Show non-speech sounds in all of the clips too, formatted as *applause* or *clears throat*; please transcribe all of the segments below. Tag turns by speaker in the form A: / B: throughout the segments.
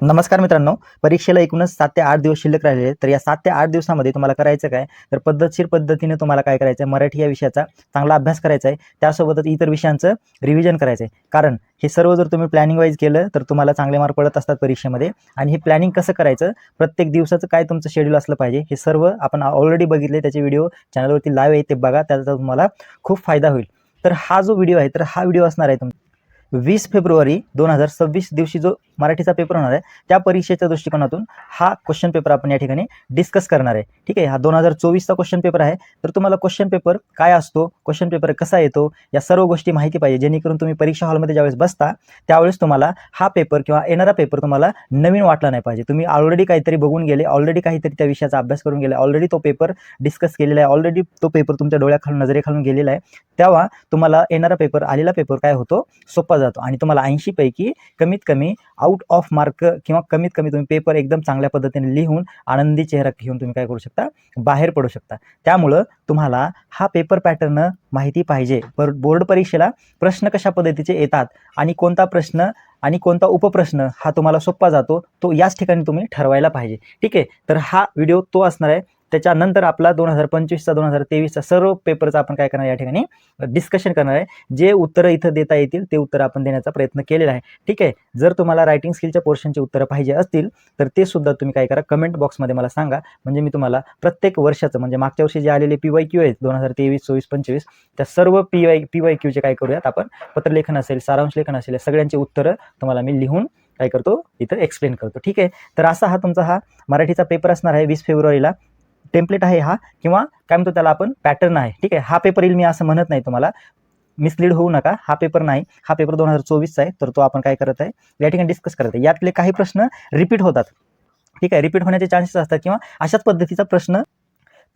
A: नमस्कार मित्रांनो परीक्षेला एकूणच सात ते आठ दिवस शिल्लक राहिलेले तर या सात ते आठ दिवसामध्ये तुम्हाला करायचं काय? तर पद्धतशीर पद्धतीने तुम्हाला काय करायचं आहे मराठी या विषयाचा चांगला अभ्यास करायचा आहे त्यासोबतच इतर विषयांचं रिव्हिजन करायचं आहे कारण हे सर्व जर तुम्ही प्लॅनिंग वाईज केलं तर तुम्हाला चांगले मार्क पडत असतात परीक्षेमध्ये. आणि हे प्लॅनिंग कसं करायचं? प्रत्येक दिवसाचं काय तुमचं शेड्यूल असलं पाहिजे हे सर्व आपण ऑलरेडी बघितले. त्याचे व्हिडिओ चॅनलवरती लाईव्ह आहे ते बघा. त्याचा तुम्हाला खूप फायदा होईल. तर हा जो व्हिडिओ आहे तर हा व्हिडिओ असणार आहे तुम वीस फेब्रुवारी दोन हजार सव्वीस दिवशी जो मराठीचा पेपर होणार आहे त्या परीक्षेच्या दृष्टिकोनातून हा क्वेश्चन पेपर आपण या ठिकाणी डिस्कस करणार आहे. ठीक आहे? हा दोन हजार चोवीसचा क्वेश्चन पेपर आहे. तर तुम्हाला क्वेश्चन पेपर काय असतो? क्वेश्चन पेपर कसा येतो? या सर्व गोष्टी माहिती पाहिजे. जेणेकरून तुम्ही परीक्षा हॉलमध्ये ज्यावेळेस बसता त्यावेळेस तुम्हाला हा पेपर किंवा येणारा पेपर तुम्हाला नवीन वाटला नाही पाहिजे. तुम्ही ऑलरेडी काहीतरी बघून गेले ऑलरेडी काहीतरी त्या विषयाचा अभ्यास करून गेले ऑलरेडी तो पेपर डिस्कस केलेला आहे ऑलरेडी तो पेपर तुमच्या डोळ्याखालून नजरेखालून गेलेला आहे तेव्हा तुम्हाला येणारा पेपर आलेला पेपर काय होतो? सोपा जातो. आणि तुम्हाला ऐंशीपैकी कमीत कमी आउट ऑफ मार्क किंवा कमीत कमी तुम्ही पेपर एकदम चांगल्या पद्धतीने लिहून आनंदी चेहरा घेऊन तुम्ही काय करू शकता? बाहेर पडू शकता. त्यामुळं तुम्हाला हा पेपर पॅटर्न माहिती पाहिजे. पर बोर्ड परीक्षेला प्रश्न कशा पद्धतीचे येतात आणि कोणता प्रश्न आणि कोणता उपप्रश्न हा तुम्हाला सोपा जातो तो याच ठिकाणी तुम्ही ठरवायला पाहिजे. ठीक आहे? तर हा व्हिडिओ तो असणार आहे. त्याच्यानंतर आपला दोन हजार पंचवीसचा दोन हजार तेवीसचा सर्व पेपरचा आपण काय करणार या ठिकाणी डिस्कशन करणार आहे. जे उत्तरं इथं देता येतील ते उत्तर आपण देण्याचा प्रयत्न केलेला आहे. ठीक आहे? जर तुम्हाला रायटिंग स्किलच्या पोर्शनचे उत्तरं पाहिजे असतील तर ते सुद्धा तुम्ही काय करा कमेंट बॉक्समध्ये मला सांगा. म्हणजे मी तुम्हाला प्रत्येक वर्षाचं म्हणजे मागच्या वर्षी जे आलेले पी वाय क्यू आहेत दोन हजार तेवीस चोवीस पंचवीस त्या सर्व पी वाय पी वाय क्यूचे काय करूयात आपण? पत्रलेखन असेल सारांश लेखन असेल सगळ्यांची उत्तरं तुम्हाला मी लिहून काय करतो इथं एक्सप्लेन करतो. ठीक आहे? तर असा हा तुमचा हा मराठीचा पेपर असणार आहे वीस फेब्रुवारीला. टेम्पलेट आहे हा किंवा काय म्हणतो त्याला आपण पॅटर्न आहे. ठीक आहे? हा पेपर येईल मी असं म्हणत नाही तुम्हाला. मिसलीड होऊ नका. हा पेपर नाही. हा पेपर दोन हजार चोवीसचा आहे तर तो आपण काय करत आहे? या ठिकाणी डिस्कस करत आहे. यातले काही प्रश्न रिपीट होतात. ठीक आहे? रिपीट होण्याचे चान्सेस असतात किंवा अशाच पद्धतीचा प्रश्न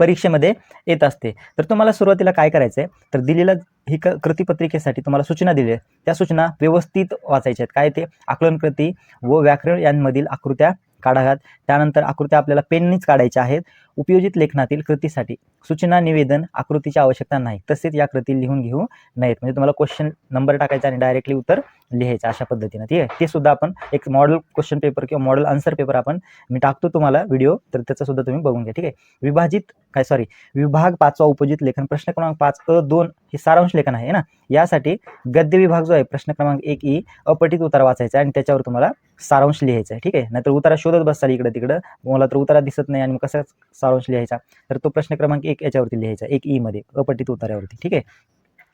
A: परीक्षेमध्ये येत असते. तर तुम्हाला सुरुवातीला काय करायचं आहे? तर दिलेल्या ही क कृतीपत्रिकेसाठी तुम्हाला सूचना दिली त्या सूचना व्यवस्थित वाचायच्या आहेत. काय ते? आकलन कृती व व्याकरण यांमधील आकृत्या काढाव्यात. त्यानंतर आकृत्या आपल्याला पेननीच काढायच्या आहेत. उपयोजित लेखनातील कृतीसाठी सूचना निवेदन आकृतीची आवश्यकता नाही तसेच या कृती लिहून घेऊ नाहीत म्हणजे तुम्हाला क्वेश्चन नंबर टाकायचा आणि डायरेक्टली उत्तर लिहायचं अशा पद्धतीनं. ठीक आहे? ते सुद्धा आपण एक मॉडेल क्वेश्चन पेपर किंवा मॉडेल आन्सर पेपर आपण मी टाकतो तुम्हाला व्हिडिओ तर त्याचा सुद्धा तुम्ही बघून घ्या. ठीक आहे? विभाजित काय सॉरी विभाग पाचवा उपजित लेखन. प्रश्न क्रमांक पाच अ दोन हे सारांश लेखन आहे ना? यासाठी गद्य विभाग जो आहे प्रश्न क्रमांक एक ई अपठित उतार वाचायचा आहे आणि त्याच्यावर तुम्हाला सारांश लिहायचा आहे. ठीक आहे? नाहीतर उतारा शोधत बसाल इकडं तिकडं मला तर उतारा दिसत नाही आणि कसं सारांश लिहायचा. तर तो प्रश्न क्रमांक एक याच्यावरती लिहायचा. एक ई मध्ये अपटित उतार्यावरती ठीक आहे?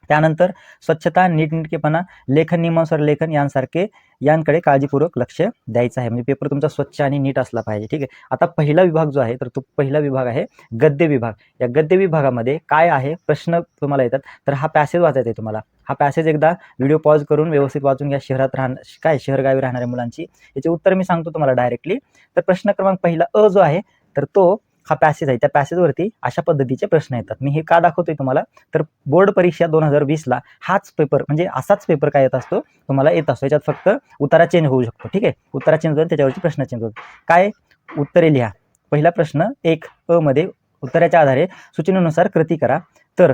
A: त्यानंतर स्वच्छता नीटनेटकेपणा लेखन नियमानुसार लेखन यांसारखे यांकडे काळजीपूर्वक लक्ष द्यायचं आहे. म्हणजे पेपर तुमचा स्वच्छ आणि नीट असला पाहिजे. ठीक आहे? आता पहिला विभाग जो आहे तर तो पहिला विभाग आहे गद्य विभाग. या गद्य विभागामध्ये काय आहे? प्रश्न तुम्हाला येतात. तर हा पॅसेज वाचायचा आहे तुम्हाला. हा पॅसेज एकदा व्हिडिओ पॉज करून व्यवस्थित वाचून घ्या. शहरात राहण काय? शहरगावी राहणाऱ्या मुलांची. याचे उत्तर मी सांगतो तुम्हाला डायरेक्टली तर प्रश्न क्रमांक पहिला अ जो आहे तर तो हा पॅसेज आहे. त्या पॅसेजवरती अशा पद्धतीचे प्रश्न येतात. मी हे का दाखवतोय तुम्हाला? तर बोर्ड परीक्षा दोन हजार वीसला हाच पेपर म्हणजे असाच पेपर काय येत असतो? तुम्हाला येत असतो. याच्यात फक्त उतारा चेंज होऊ शकतो. ठीक आहे? उतारा चेंज होईल त्याच्यावरती प्रश्न चेंज होतो. काय? उत्तरे लिहा. पहिला प्रश्न एक अ मध्ये उत्तराच्या आधारे सूचनेनुसार कृती करा. तर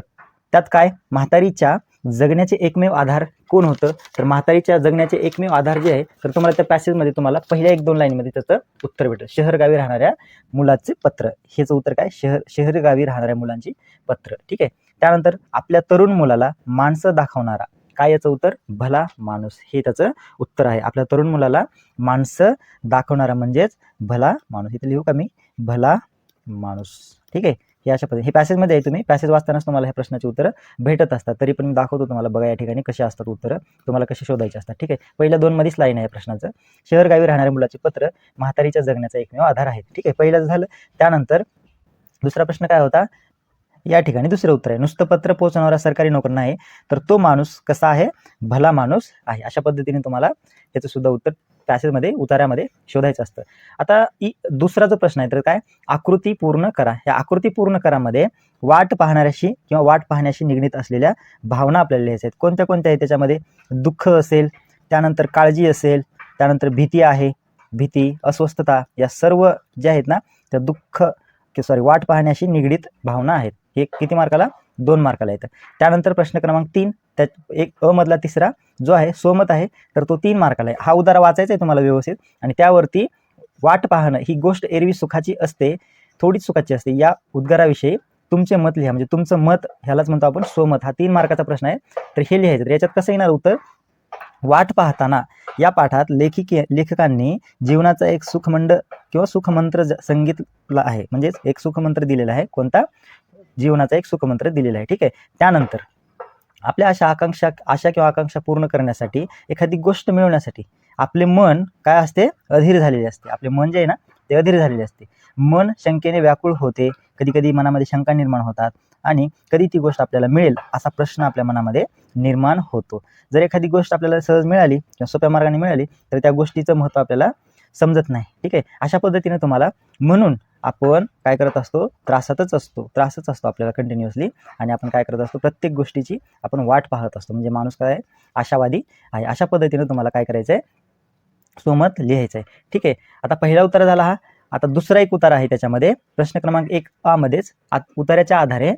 A: त्यात काय? म्हातारीच्या जगण्याचे एकमेव आधार कोण होतं? तर म्हातारीच्या जगण्याचे एकमेव आधार जे आहे तर तुम्हाला त्या पॅसेजमध्ये तुम्हाला पहिल्या एक दोन लाईनमध्ये त्याचं उत्तर भेटेल. शहरगावी राहणाऱ्या मुलाचे पत्र. हेचं उत्तर काय? शहर शहरगावी राहणाऱ्या मुलांची पत्र. ठीक आहे? त्यानंतर आपल्या तरुण मुलाला माणसं दाखवणारा. काय याचं उत्तर? भला माणूस. हे त्याचं उत्तर आहे. आपल्या तरुण मुलाला माणसं दाखवणारा म्हणजेच भला माणूस. इथे लिहू का मी? भला माणूस. ठीक आहे? हे अशा पद्धती हे पॅसेजमध्ये आहे तुम्ही. पॅसेज वाचतानाच तुम्हाला ह्या प्रश्नाची उत्तरं भेटत असतात. तरी पण मी दाखवतो तुम्हाला बघा या ठिकाणी कशी असतात उत्तरं. तुम्हाला कशी शोधायची असतात. ठीक आहे? पहिल्या दोन मध्येच लाईन आहे प्रश्नाचं. शहर गावी राहणाऱ्या मुलाचे पत्र म्हातारीच्या जगण्याचा एकमेव आधार आहे ठीक आहे? पहिलं झालं. त्यानंतर दुसरा प्रश्न काय होता? या ठिकाणी दुसरं उत्तर आहे. नुसतं पत्र पोहोचवणारा सरकारी नोकर नाही तर तो माणूस कसा आहे? भला माणूस आहे. अशा पद्धतीने तुम्हाला याचं सुद्धा उत्तर पॅसेजमध्ये उतार्यामध्ये शोधायचं असतं. आता इ दुसरा जो प्रश्न आहे तर काय? आकृती पूर्ण करा. या आकृती पूर्ण करामध्ये वाट पाहणाऱ्याशी किंवा वाट पाहण्याशी निगडीत असलेल्या भावना आपल्याला लिहायच्या आहेत. कोणत्या कोणत्या आहेत त्याच्यामध्ये? दुःख असेल त्यानंतर काळजी असेल त्यानंतर भीती आहे भीती अस्वस्थता या सर्व ज्या आहेत ना त्या दुःख सॉरी वाट पाहण्याशी निगडीत भावना आहेत. हे किती मार्काला? दोन मार्काला येतं. त्यानंतर प्रश्न क्रमांक तीन त्या एक अ मधला तिसरा जो आहे सोमत आहे तर तो तीन मार्काला आहे हा उदारा वाचायचा आहे तुम्हाला व्यवस्थित. आणि त्यावरती वाट पाहणं ही गोष्ट एरवी सुखाची असते थोडीच सुखाची असते. या उद्गाराविषयी तुमचे मत लिहा. म्हणजे तुमचं मत ह्यालाच म्हणतो आपण सोमत. हा तीन मार्काचा प्रश्न आहे. तर हे लिहायचं. तर याच्यात कसं येणार उत्तर? वाट पाहताना या पाठात लेखिके लेखकांनी जीवनाचा एक सुखमंड किंवा सुखमंत्र ज- सांगितला आहे. म्हणजेच एक सुखमंत्र दिलेला आहे. कोणता? जीवनाचा एक सुखमंत्र दिलेला आहे. ठीक आहे? त्यानंतर आपल्या अशा आकांक्षा आशा किंवा आकांक्षा पूर्ण करण्यासाठी एखादी गोष्ट मिळवण्यासाठी आपले मन काय असते? अधीर झालेले असते. आपले मन जे आहे ना ते अधीर झालेले असते. मन शंकेने व्याकुळ होते. कधी कधी मनामध्ये शंका निर्माण होतात आणि कधी ती गोष्ट आपल्याला मिळेल असा प्रश्न आपल्या मनामध्ये निर्माण होतो. जर एखादी गोष्ट आपल्याला सहज मिळाली किंवा सोप्या मार्गाने मिळाली तर त्या गोष्टीचं महत्त्व आपल्याला समजत नाही. ठीक आहे? अशा पद्धतीने तुम्हाला म्हणून आपण काय करत असतो? त्रासातच असतो. त्रासच असतो आपल्याला कंटिन्युअसली आणि आपण काय करत असतो? प्रत्येक गोष्टीची आपण वाट पाहत असतो. म्हणजे माणूस काय आशावादी आहे. अशा पद्धतीने तुम्हाला काय करायचं आहे सोमत लिहायचं आहे ठीक आहे? आता पहिला उत्तर झाला हा. आता दुसरा एक उतारा आहे त्याच्यामध्ये. प्रश्न क्रमांक एक आ मध्येच. आत- उतार्याच्या आधारे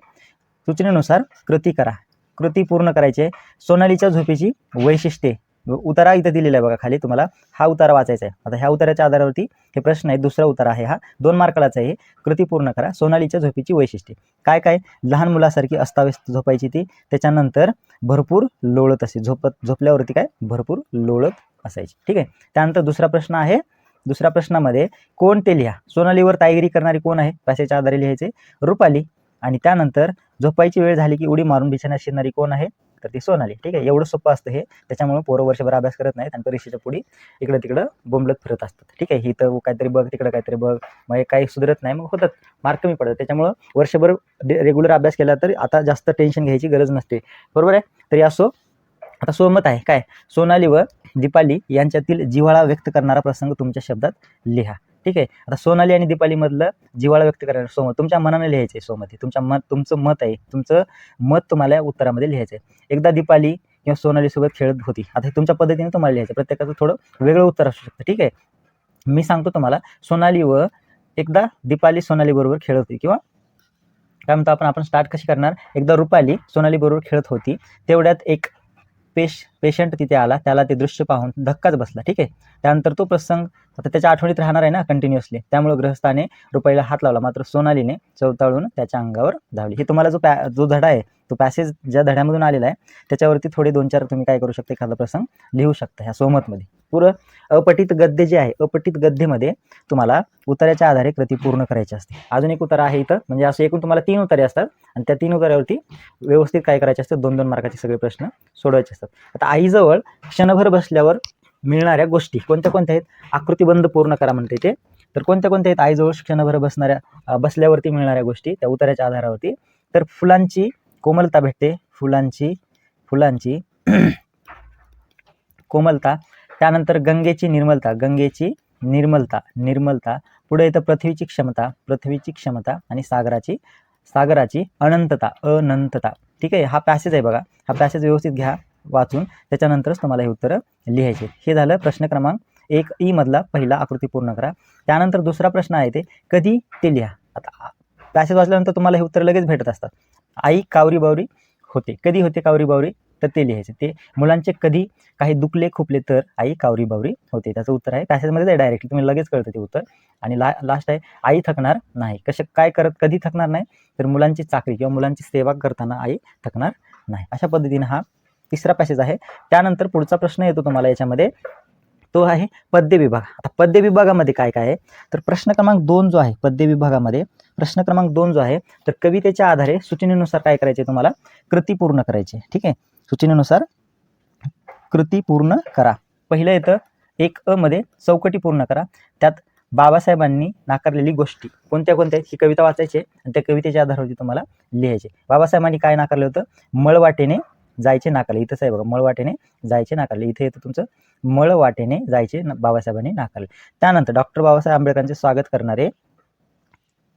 A: सूचनेनुसार कृती करा. कृती पूर्ण करायची. आहे सोनालीच्या झोपेची वैशिष्ट्ये. उतारा इथं दिलेला आहे बघा खाली तुम्हाला. हा उतारा वाचायचा आहे. आता ह्या उताराच्या आधारावरती हे प्रश्न आहे. दुसरा उतारा आहे हा. दोन मार्कालाचा आहे. हे. कृती पूर्ण करा. सोनालीच्या झोपेची वैशिष्ट्ये. काय काय? लहान मुलासारखी अस्ताव्यस्त झोपायची ती. त्याच्यानंतर भरपूर लोळत असे. झोपत झोपल्यावरती काय? भरपूर लोळत असायची. ठीक आहे? त्यानंतर दुसरा प्रश्न आहे. दुसऱ्या प्रश्नामध्ये कोण ते लिहा? सोनालीवर तायगिरी करणारी कोण आहे? पॅसेच्या आधारे लिहायचे. रुपाली. आणि त्यानंतर झोपायची वेळ झाली की उडी मारून बिछाण्यात शिरणारी कोण आहे? तर ती सोनाली ठीक आहे? एवढं सोपं असतं हे. त्याच्यामुळे पोरं वर्षभर अभ्यास करत नाहीत आणि परीक्षेच्या पुढे इकडं तिकडं बोंबलत फिरत असतात. ठीक आहे? इथं काहीतरी बघ तिकडं काहीतरी बघ. मग हे काही सुधरत नाही. मग होतात. मार्क कमी पडतात. त्याच्यामुळं वर्षभर रेग्युलर अभ्यास केला तर आता जास्त टेन्शन घ्यायची गरज नसते. बरोबर आहे? तरी असो आता सोमत आहे. काय? सोनाली व दीपाली यांच्यातील जिव्हाळा व्यक्त करणारा प्रसंग तुमच्या शब्दात लिहा. ठीक आहे? आता सोनाली आणि दीपालीमधलं जिवाळा व्यक्त करणार सोमत तुमच्या मनाने लिहायचं आहे सोमत. तुमच्या मत तुमचं मत आहे. तुमचं मत तुम्हाला उत्तरामध्ये लिहायचं आहे एकदा दीपाली किंवा सोनालीसोबत खेळत होती. आता हे तुमच्या पद्धतीने तुम्हाला लिहायचं आहे. प्रत्येकाचं थोडं वेगळं उत्तर असू शकतं. ठीक आहे? मी सांगतो तुम्हाला सोनाली व एकदा दीपाली सोनाली बरोबर खेळत होती किंवा काय म्हणतो आपण आपण स्टार्ट कशी करणार? एकदा रुपाली सोनाली बरोबर खेळत होती. तेवढ्यात एक पेश पेशंट तिथे आला त्याला ते दृश्य पाहून धक्काच बसला ठीक आहे? त्यानंतर तो प्रसंग आता त्याच्या आठवणीत राहणार आहे ना कंटिन्युअसली त्यामुळे ग्रहस्थाने रुपयाला हात लावला मात्र सोनालीने चवताळून त्याच्या अंगावर धावली. हे तुम्हाला जो पॅ जो धडा आहे तो पॅसेज ज्या धड्यामधून आलेला आहे त्याच्यावरती थोडे दोन चार तुम्ही काय करू शकता एखादा प्रसंग लिहू शकता ह्या सोमतमध्ये. पुरं अपठित गद्य जे आहे अपठित गद्यमध्ये तुम्हाला उतार्याच्या आधारे कृती पूर्ण करायची असते. अजून एक उतारा आहे इथं. म्हणजे असं एकूण तुम्हाला तीन उतारे असतात. आणि त्या तीन उतार्यावरती व्यवस्थित काय करायचे असतात दोन दोन मार्काचे सगळे प्रश्न सोडवायचे असतात. आता आईजवळ क्षणभर बसल्यावर मिळणाऱ्या गोष्टी कोणत्या कोणत्या आहेत? आकृतीबंध पूर्ण करा म्हणते ते. तर कोणत्या कोणत्या आहेत? आईजवळ क्षणभर बसणाऱ्या बसल्यावरती मिळणाऱ्या गोष्टी त्या उतार्याच्या आधारावरती. तर फुलांची कोमलता भेटते. फुलांची फुलांची *clears throat* कोमलता त्यानंतर गंगेची निर्मलता गंगेची निर्मलता निर्मलता. पुढे येतं पृथ्वीची क्षमता पृथ्वीची क्षमता आणि सागराची सागराची अनंतता अनंतता. ठीक आहे? हा पॅसेज आहे बघा. हा पॅसेज व्यवस्थित घ्या वाचून. त्याच्यानंतरच तुम्हाला हे उत्तरं लिहायचे हे झालं प्रश्न क्रमांक एक ई मधला पहिला आकृती पूर्ण करा. त्यानंतर दुसरा प्रश्न आहे ते कधी ते लिहा? आता पॅसेज वाचल्यानंतर तुम्हाला हे उत्तर लगेच भेटत असतात. आई कावरी बावरी होते. कधी होते कावरी बावरी? तर ते लिहायचे. ते मुलांचे कधी काही दुखले खुपले तर आई कावरी बावरी होते. त्याचं उत्तर आहे. पॅसेजमध्ये डायरेक्टली तुम्ही लगेच कळतं ते उत्तर. आणि ला लास्ट आहे आई थकणार नाही. कसे काय करत कधी थकणार नाही? तर मुलांची चाकरी किंवा मुलांची सेवा करताना आई थकणार नाही. अशा पद्धतीने हा तिसरा पॅसेज आहे. त्यानंतर पुढचा प्रश्न येतो तुम्हाला याच्यामध्ये. तो आहे पद्य विभाग. आता पद्य विभागामध्ये काय काय आहे? तर प्रश्न क्रमांक दोन जो आहे पद्य विभागामध्ये प्रश्न क्रमांक दोन जो आहे तर कवितेच्या आधारे सूचनेनुसार काय करायचे तुम्हाला? कृती पूर्ण करायची. ठीक आहे? सूचनेनुसार कृती पूर्ण करा. पहिलं येतं एक अ मध्ये चौकटी पूर्ण करा. त्यात बाबासाहेबांनी नाकारलेली गोष्टी. कोणत्या कोणत्या? ही कविता वाचायची आणि त्या कवितेच्या आधारावरती तुम्हाला लिहायचे बाबासाहेबांनी काय नाकारलं होतं? मळवाटेने जायचे नाकारले. इथंच आहे बघा मळवाटेने जायचे नाकारले. इथे येतं तुमचं मळवाटेने जायचे बाबासाहेबांनी नाकारले. त्यानंतर डॉक्टर बाबासाहेब आंबेडकरांचे स्वागत करणारे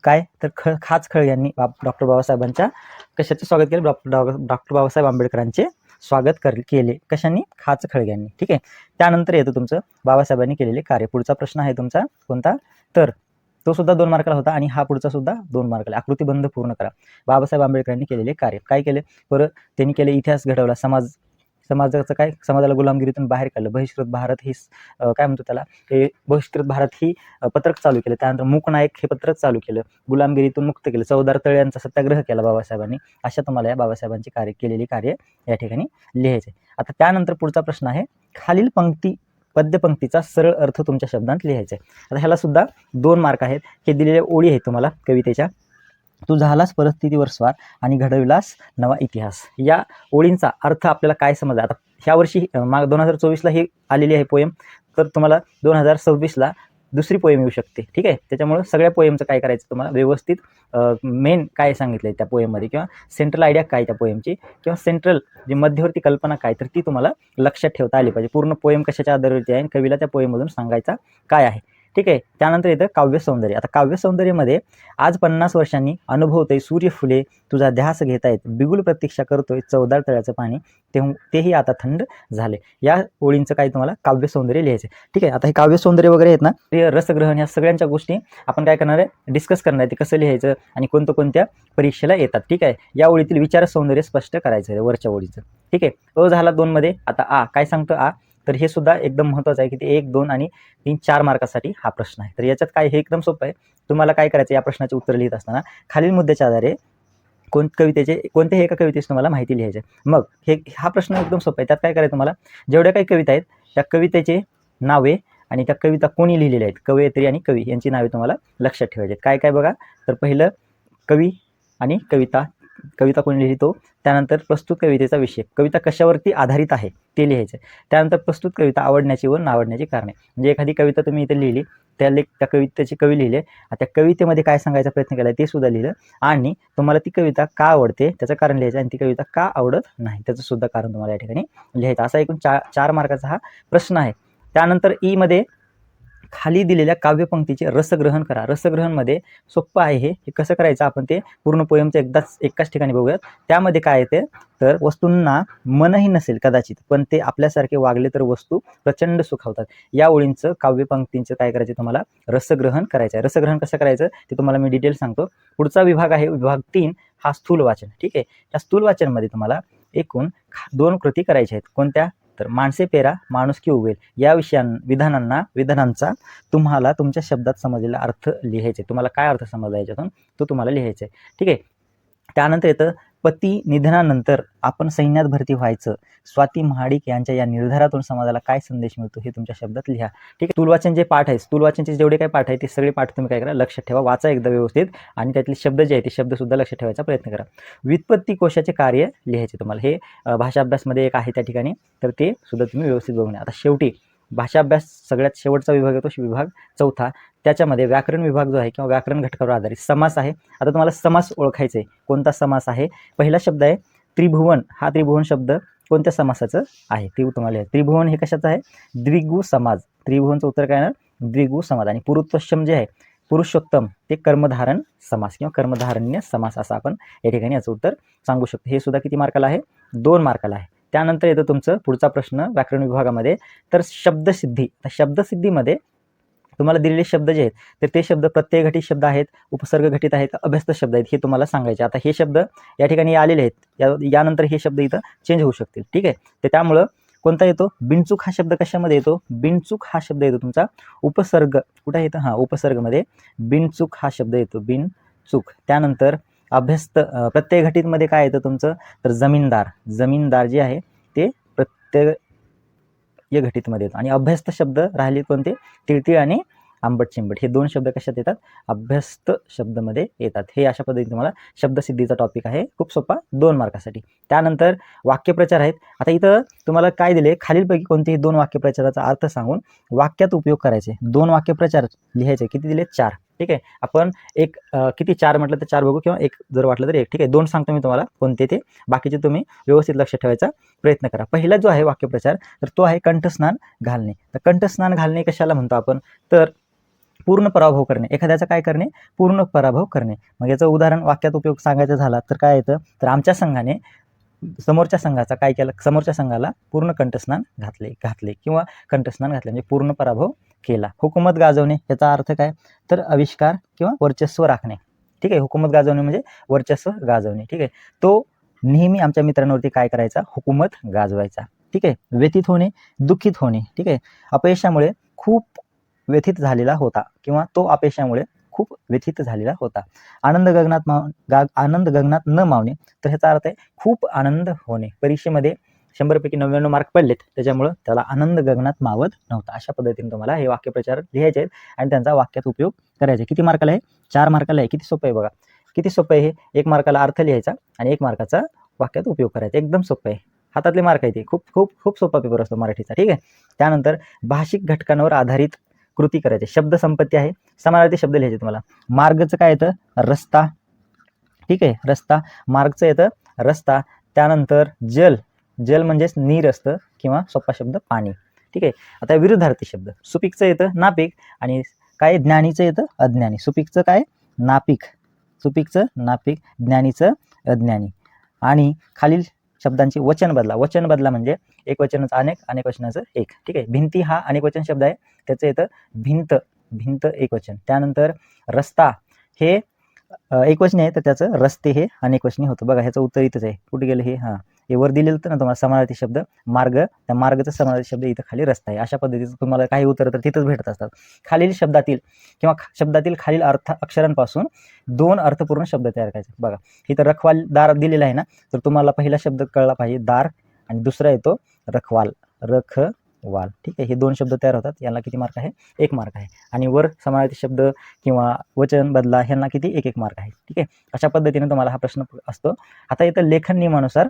A: काय? तर ख खाच खळ यांनी डॉक्टर बाबासाहेबांच्या कशाचे स्वागत केले? डॉक्टर डॉक्टर बाबासाहेब आंबेडकरांचे स्वागत कर केले. कशाने? खाच खळग्यांनी. ठीक आहे? त्यानंतर येतं तुमचं बाबासाहेबांनी केलेले कार्य. पुढचा प्रश्न आहे तुमचा. कोणता? तर तो सुद्धा दोन मार्काला होता आणि हा पुढचा सुद्धा दोन मार्काला. आकृतीबंध पूर्ण करा. बाबासाहेब आंबेडकरांनी केलेले कार्य. काय केले? परत त्यांनी केले इतिहास घडवला. समाज समाजाचं काय? समाजाला गुलामगिरीतून बाहेर काढलं. बहिष्कृत भारत ही काय म्हणतो त्याला? हे बहिष्कृत भारत ही पत्रक चालू केलं. त्यानंतर मूकनायक हे पत्रक चालू केलं. गुलामगिरीतून मुक्त केलं. चौदार तळ्यांचा सत्याग्रह केला बाबासाहेबांनी. अशा तुम्हाला या बाबासाहेबांची कार्य केलेली कार्य या ठिकाणी लिहायचे. आता त्यानंतर पुढचा प्रश्न आहे. खालील पंक्ती पद्यपंक्तीचा सरळ अर्थ तुमच्या शब्दांत लिहायचा आहे. आता ह्याला सुद्धा दोन मार्क आहेत. हे दिलेल्या ओळी आहेत तुम्हाला कवितेच्या. तू झालास परिस्थितीवर स्वार आणि घडविलास नवा इतिहास. या ओळींचा अर्थ आपल्याला काय समजला? आता ह्या वर्षी माग दोन हजार चोवीसला ही आलेली आहे पोएम तर तुम्हाला दोन हजार सव्वीसला दुसरी पोएम येऊ शकते. ठीक आहे? त्याच्यामुळं सगळ्या पोएमचं काय करायचं तुम्हाला? व्यवस्थित मेन काय सांगितलं आहे त्या पोएममध्ये किंवा सेंट्रल आयडिया काय त्या पोएमची किंवा सेंट्रल जी मध्यवर्ती कल्पना काय? तर ती तुम्हाला लक्षात ठेवता आली पाहिजे. पूर्ण पोएम कशाच्या आधारवरती आहे? आणि कवीला त्या पोएममधून सांगायचा काय आहे? ठीक आहे? त्यानंतर येतं काव्य सौंदर्य. आता काव्यसौंदर्यामध्ये आज पन्नास वर्षांनी अनुभवतोय सूर्य फुले तुझा ध्यास घेतायत बिगुल प्रतीक्षा करतोय चौदार तळ्याचं पाणी ते तेही आता थंड झाले या ओळींचं काही तुम्हाला? काव्य सौंदर्य लिहायचं आहे. ठीक आहे? आता हे काव्य सौंदर्य वगैरे आहेत ना ते रसग्रहण या सगळ्यांच्या गोष्टी आपण काय करणार आहे? डिस्कस करणार आहे. ते कसं लिहायचं आणि कोणतं कोणत्या परीक्षेला येतात. ठीक आहे? या ओळीतील विचार सौंदर्य स्पष्ट करायचं आहे वरच्या ओळीचं. ठीक आहे? अ झाला दोनमध्ये. आता आ. काय सांगतो? आ. तर हे सुद्धा एकदम महत्त्वाचं आहे की ते एक दोन आणि तीन चार मार्कासाठी हा प्रश्न आहे. तर याच्यात काय हे एकदम सोपं आहे. तुम्हाला काय करायचं या प्रश्नाचे उत्तर लिहित असताना खालील मुद्द्याच्या आधारे कोण कवितेचे कोणत्याही एका कवितेची तुम्हाला माहिती लिहायची आहे. मग हे हा प्रश्न एकदम सोपा आहे. त्यात काय करायचं तुम्हाला? जेवढ्या काही कविता आहेत त्या कवितेचे नावे आणि त्या कविता कोणी लिहिलेल्या आहेत? कवयित्री आणि कवी यांची नावे तुम्हाला लक्षात ठेवायची आहेत. काय काय बघा? तर पहिलं कवी आणि कविता. कविता कोणी लिहिली तो त्यानंतर प्रस्तुत कवितेचा विषय. कविता कशावरती आधारित आहे ते लिहायचं आहे. त्यानंतर प्रस्तुत कविता आवडण्याची व नावडण्याची कारणे. म्हणजे एखादी कविता तुम्ही इथे लिहिली त्या लेख त्या कवितेची कवी लिहिले त्या कवितेमध्ये काय सांगायचा प्रयत्न केला ते सुद्धा लिहिलं आणि तुम्हाला ती कविता का आवडते त्याचं कारण लिहायचं आणि ती कविता का आवडत नाही त्याचं सुद्धा कारण तुम्हाला या ठिकाणी लिहायचं. असा एकूण चार चार मार्काचा हा प्रश्न आहे. त्यानंतर ईमध्ये खाली दिलेल्या काव्यपंक्तीचे रसग्रहण करा. रसग्रहणमध्ये सोप्पं आहे हे. हे कसं करायचं? आपण ते पूर्ण पोयमचं एकदाच एकाच ठिकाणी बघूयात. त्यामध्ये काय येते? तर वस्तूंना मनही नसेल कदाचित पण ते आपल्यासारखे वागले तर वस्तू प्रचंड सुखावतात. या ओळींचं काव्यपंक्तींचं काय करायचं तुम्हाला? रसग्रहण करायचं आहे. रसग्रहण कसं करायचं? ते तुम्हाला मी डिटेल सांगतो. पुढचा विभाग आहे विभाग तीन हा स्थूल वाचन. ठीक आहे? या स्थूल वाचनमध्ये तुम्हाला एकूण दोन कृती करायच्या आहेत. कोणत्या? तर माणसे पेरा माणुसकी उगवेल या विषयां विधानांना विधानांचा तुम्हाला तुमच्या शब्दात समजलेला अर्थ लिहायचे तुम्हाला काय अर्थ समजला याच्यातून तो तुम्हाला लिहायचा आहे. ठीक आहे? त्यानंतर येतं पती निधनानंतर आपण सैन्यात भरती व्हायचं. स्वाती महाडिक यांच्या या निर्धारातून समाजाला काय संदेश मिळतो हे तुमच्या शब्दात लिहा. ठीक आहे? तुलवाचन जे पाठ आहे तुलवाचनचे जेवढे काही पाठ आहे ते सगळे पाठ तुम्ही काय करा लक्षात ठेवा वाचा एकदा व्यवस्थित आणि त्यातले शब्द जे आहे ते शब्दसुद्धा लक्षात ठेवायचा प्रयत्न करा. व्युत्पत्ती कोशाचे कार्य लिहायचे तुम्हाला. हे भाषा अभ्यासमध्ये एक आहे त्या ठिकाणी तर ते सुद्धा तुम्ही व्यवस्थित बघून आता शेवटी भाषा अभ्यास सगळ्यात शेवटचा विभाग येतो विभाग चौथा. त्याच्यामध्ये व्याकरण विभाग जो आहे किंवा व्याकरण घटकावर आधारित समास आहे. आता तुम्हाला समास ओळखायचा आहे. कोणता समास आहे? पहिला शब्द आहे त्रिभुवन. हा त्रिभुवन शब्द कोणत्या समासाचं आहे? ते तुम्हाला त्रिभुवन हे कशाचं आहे? द्विगु समाज. त्रिभुवनचं उत्तर काय येणार? द्विगु समाज. आणि पुरुत्वशम जे आहे पुरुषोत्तम ते कर्मधारण समास किंवा कर्मधारण्य समास असं आपण या ठिकाणी याचं उत्तर सांगू शकतो. हे सुद्धा किती मार्काला आहे? दोन मार्काला आहे. त्यानंतर येतं तुमचं पुढचा प्रश्न व्याकरण विभागामध्ये. तर शब्दसिद्धी शब्दसिद्धीमध्ये तुम्हाला दिलेले शब्द जे आहेत तर ते शब्द प्रत्यय घटित शब्द आहेत उपसर्ग घटित आहेत अभ्यस्त शब्द आहेत हे तुम्हाला सांगायचे. आता हे शब्द या ठिकाणी आलेले आहेत या यानंतर हे शब्द इथं चेंज होऊ शकतील. ठीक आहे? तर त्यामुळं कोणता येतो? बिनचूक हा शब्द कशामध्ये येतो? बिनचूक हा शब्द येतो तुमचा उपसर्ग. कुठं येतं? हां उपसर्गमध्ये बिनचूक हा शब्द येतो. बिनचूक. त्यानंतर अभ्यस्त अं, प्रत्यय घटितमध्ये काय येतं तुमचं? तर जमीनदार जमीनदार जे आहे ते प्रत्यय या घटितमध्ये येतो आणि अभ्यस्त शब्द राहिले कोणते? तिळतिळ आणि आंबट चिंबट हे दोन शब्द कशात येतात? अभ्यस्त शब्दमध्ये येतात. हे अशा पद्धतीने तुम्हाला शब्दसिद्धीचा टॉपिक आहे. खूप सोपा दोन मार्कासाठी. त्यानंतर वाक्यप्रचार आहेत. आता इथं तुम्हाला काय दिले? खालीलपैकी कोणतेही दोन वाक्यप्रचाराचा अर्थ सांगून वाक्यात उपयोग करायचे. दोन वाक्यप्रचार लिहायचे. किती दिले? चार. ठीक आहे? आपण एक किती चार म्हटलं तर चार बघू किंवा एक जर वाटलं तर एक. ठीक आहे? दोन सांगतो मी तुम्हाला कोणते ते. बाकीचे तुम्ही व्यवस्थित लक्ष ठेवायचा प्रयत्न करा. पहिला जो आहे वाक्यप्रचार तर तो आहे कंठस्नान घालणे. तर कंठस्नान घालणे कशाला म्हणतो आपण? तर पूर्ण पराभव करणे. एखाद्याचा काय करणे? पूर्ण पराभव करणे. मग याचं उदाहरण वाक्यात उपयोग सांगायचा झाला तर काय येतं? तर आमच्या संघाने समोरच्या संघाचा काय केलं? समोरच्या संघाला पूर्ण कंठस्नान घातले घातले किंवा कंठस्नान घातले म्हणजे पूर्ण पराभव केला. हुकूमत गाजवणे याचा अर्थ काय? तर आविष्कार किंवा वर्चस्व राखणे. ठीक आहे? हुकूमत गाजवणे म्हणजे वर्चस्व गाजवणे. ठीक आहे? तो नेहमी आमच्या मित्रांवरती काय करायचा? हुकूमत गाजवायचा. ठीक आहे? व्यथित होणे दुःखित होणे. ठीक आहे? अपयशामुळे खूप व्यथित झालेला होता किंवा तो अपयशामुळे खूप व्यथित झालेला होता. आनंद गगनात माव गा आनंद गगनात न मावणे तर ह्याचा अर्थ आहे खूप आनंद होणे. परीक्षेमध्ये शंभरपैकी नव्याण्णव मार्क पडलेत त्याच्यामुळं त्याला आनंद गगनात मावत नव्हता. अशा पद्धतीने तुम्हाला हे वाक्यप्रचार लिहायचे आहेत आणि त्यांचा वाक्यात उपयोग करायचा किती मार्काला आहे? चार मार्काला आहे. किती सोपं आहे बघा. किती सोपं आहे हे? एक मार्काला अर्थ लिहायचा आणि एक मार्काचा वाक्यात उपयोग करायचा. एकदम सोपं आहे. हातातले मार्क आहे ते खूप खूप खूप सोपा पेपर असतो मराठीचा. ठीक आहे? त्यानंतर भाषिक घटकांवर आधारित कृती करायचे. शब्द संपत्ती आहे. समानार्थी शब्द लिहायचे तुम्हाला. मार्गचं काय येतं? रस्ता. ठीक आहे? रस्ता. मार्गचं येतं रस्ता. त्यानंतर जल. जल म्हणजेच नीर असतं किंवा सोपा शब्द पाणी. ठीक आहे? आता विरुद्धार्थी शब्द. सुपीकचं येतं नापिक आणि काय? ज्ञानीचं येतं अज्ञानी. सुपीकचं काय? नापिक. सुपीकचं नापिक. ज्ञानीचं अज्ञानी. आणि खालील शब्दांची वचन बदला. वचन बदला म्हणजे एक वचनाचं अनेक अनेक वचनाचं एक. ठीक आहे? भिंती हा अनेक वचन शब्द आहे. त्याचं येतं भिंत. भिंत एक वचन. त्यानंतर रस्ता हे अ, एकवचनी आहे तर त्याचं रस्ते हे अनेकवचनी होतं. बघा ह्याचं उत्तर इथंच आहे. कुठे गेलं हे? हां. हे वर दिलेलं होतं ना तुम्हाला समानार्थी शब्द मार्ग त्या मार्गाचा समानार्थी शब्द इथं खाली रस्ता आहे अशा पद्धतीचं तुम्हाला काही उत्तर तर तिथंच भेटत असतात. खालील शब्दातील किंवा शब्दातील खालील अर्थ अक्षरांपासून दोन अर्थपूर्ण शब्द तयार करायचे. बघा इथं रखवाल दार दिलेला आहे ना तर तुम्हाला पहिला शब्द कळला पाहिजे दार आणि दुसरा येतो रखवाल रखवाल. ठीक आहे हे दोन शब्द तयार होतात. यांना किती मार्क आहे? एक मार्क आहे. आणि वर समानार्थी शब्द किंवा वचन बदला ह्यांना किती? एक एक मार्क आहे. ठीक आहे अशा पद्धतीने तुम्हाला हा प्रश्न असतो. आता इथं लेखन नियमानुसार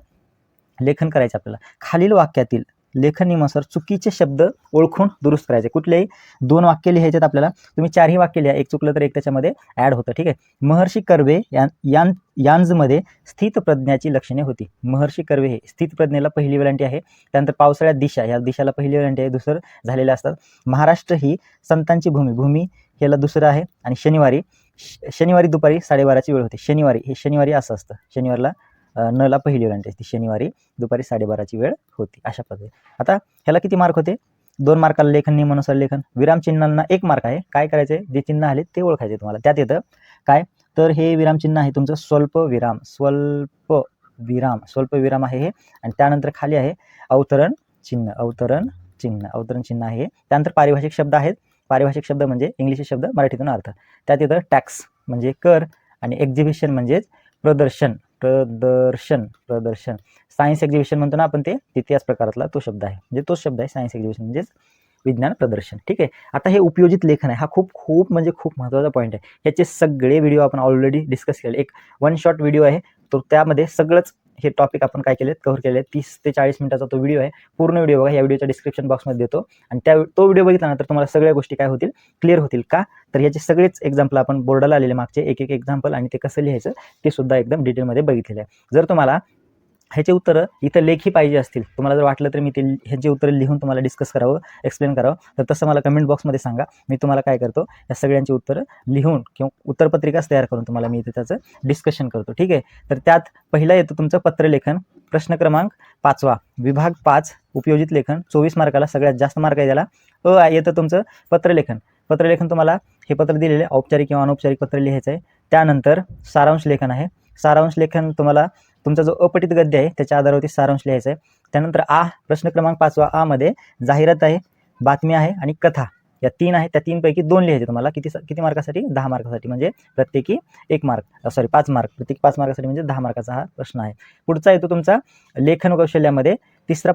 A: लेखन करायचं आपल्याला. खालील वाक्यातील लेखन नियमानुसार चुकीचे शब्द ओळखून दुरुस्त करायचे. कुठलेही दोन वाक्य लिहायचे आपल्याला. तुम्ही चारही वाक्य लिहा. एक चुकलं तर एक त्याच्यामध्ये ॲड होतं. ठीक आहे? महर्षी कर्वे यां यां यांजमध्ये स्थित प्रज्ञाची लक्षणे होती. महर्षी कर्वे हे स्थित प्रज्ञेला पहिली वेलांटी आहे. त्यानंतर पावसाळ्यात दिशा. या दिशाला पहिली वेलांटी आहे. दुसरं झालेलं असतात महाराष्ट्र ही संतांची भूमी. भूमी ह्याला दुसरं आहे. आणि शनिवारी श- शनिवारी दुपारी साडेबाराची वेळ होते. शनिवारी हे शनिवारी असं असतं. शनिवारला नला पहिली वेळ असते शनिवारी दुपारी साडेबाराची वेळ होती अशा पद्धती आता ह्याला किती मार्क होते? दोन मार्काला लेखन नियमानुसार लेखन. विरामचिन्हांना एक मार्क आहे. काय करायचे? जे चिन्ह आले ते ओळखायचे तुम्हाला. त्यात येतं काय? तर हे विरामचिन्ह आहे तुमचं स्वल्प विराम. स्वल्प विराम. स्वल्प विराम आहे हे. आणि त्यानंतर खाली आहे अवतरण चिन्ह. अवतरण चिन्ह. अवतरण चिन्ह आहे हे. त्यानंतर पारिभाषिक शब्द आहेत. पारिभाषिक शब्द म्हणजे इंग्लिश शब्द मराठीतून अर्थ. त्यात येतं टॅक्स म्हणजे कर आणि एक्झिबिशन म्हणजेच प्रदर्शन. प्रदर्शन प्रदर्शन. सायन्स एक्झिबिशन म्हणतो ना आपण ते इतिहास त्याच प्रकारातला तो शब्द आहे. म्हणजे तोच शब्द आहे सायन्स एक्झिबिशन म्हणजेच विज्ञान प्रदर्शन. ठीक आहे? आता हे उपयोजित लेखन आहे. हा खूप खूप म्हणजे खूप महत्त्वाचा पॉईंट आहे. ह्याचे सगळे व्हिडिओ आपण ऑलरेडी डिस्कस केले. एक वन शॉट व्हिडिओ आहे. तो त्यामध्ये सगळंच हे टॉपिक आपण काय केलेत? कव्हर केले तीस ते चाळीस मिनिटाचा तो व्हिडिओ आहे. पूर्ण व्हिडिओ बघा या व्हिडिओच्या डिस्क्रिप्शन बॉक्समध्ये देतो. आणि त्या तो व्हिडिओ बघितल्यानंतर तुम्हाला सगळ्या गोष्टी काय होतील क्लिअर होतील का? तर याचे सगळेच एक्झाम्पल आपण बोर्डाला आलेले मागचे एक एक एक्झाम्पल आणि ते कसं लिहायचं ते सुद्धा एकदम डिटेलमध्ये बघितलेलं आहे. जर तुम्हाला ह्याचे उत्तरं इथं लेखी पाहिजे असतील. तुम्हाला जर वाटलं तर मी ते ह्याचे उत्तरं लिहून तुम्हाला डिस्कस करावं एक्सप्लेन करावं. तर तसं मला कमेंट बॉक्समध्ये सांगा. मी तुम्हाला काय करतो या सगळ्यांची उत्तरं लिहून किंवा उत्तरपत्रिकाच तयार करून तुम्हाला मी इथे त्याचं डिस्कशन करतो. ठीक आहे? तर त्यात पहिला येतं तुमचं पत्रलेखन. प्रश्न क्रमांक पाचवा. विभाग पाच उपयोजित लेखन. चोवीस मार्काला सगळ्यात जास्त मार्क आहे त्याला. अ येतं तुमचं पत्रलेखन. पत्रलेखन तुम्हाला हे पत्र दिलेले आहे, औपचारिक किंवा अनौपचारिक पत्र लिहायचं आहे. त्यानंतर सारांश लेखन आहे. सारांश लेखन तुम्हाला तुमचा जो अपटित गद्य आहे त्याच्या आधारावरती सारांश लिहायचा आहे त्यानंतर आ प्रश्न क्रमांक पाचवा आ मध्ये जाहिरात आहे बातमी आहे आणि कथा. या तीन आहे त्या तीनपैकी दोन लिहायचे तुम्हाला. किती किती मार्कासाठी? दहा मार्कासाठी. म्हणजे प्रत्येकी एक मार्क सॉरी पाच मार्क. प्रत्येकी पाच मार्कासाठी म्हणजे दहा मार्काचा हा प्रश्न आहे. पुढचा येतो तुमचा लेखन कौशल्यामध्ये. तिसरा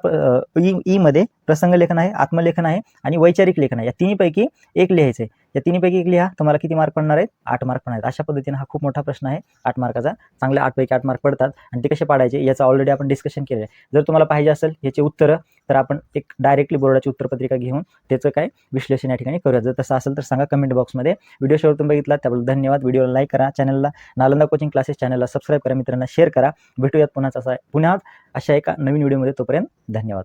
A: ई ईमध्ये प्रसंग लेखन आहे आत्मलेखन आहे आणि वैचारिक लेखन आहे. या तिन्हीपैकी एक लिहायचं आहे या तिन्हीपैकी एक लिहा. तुम्हाला किती मार्क पडणार आहेत? आठ मार्क पडणार आहेत. अशा पद्धतीने हा खूप मोठा प्रश्न आहे. आठ मार्काचा चांगले आठपैकी आठ मार्क पडतात. आणि ते कसे पाडायचे? याचं ऑलरेडी आपण डिस्कशन केलं आहे. जर तुम्हाला पाहिजे असेल याचे उत्तरं तर आपण एक डायरेक्टली बोर्डाची उत्तरपत्रिका घेऊन त्याचं काय विश्लेषण या ठिकाणी करूया. जर तसं असेल तर सांगा कमेंट बॉक्समध्ये व्हिडिओ शेवटून बघितला त्याबद्दल धन्यवाद. व्हिडिओला लाईक करा. चॅनलला नालंदा कोचिंग क्लासेस चॅनलला सबस्क्राईब करा. मित्रांना शेअर करा. भेटूयात पुन्हा असा पुन्हा अशा एका नवीन व्हिडिओमध्ये तोपर्यंत धन्यवाद.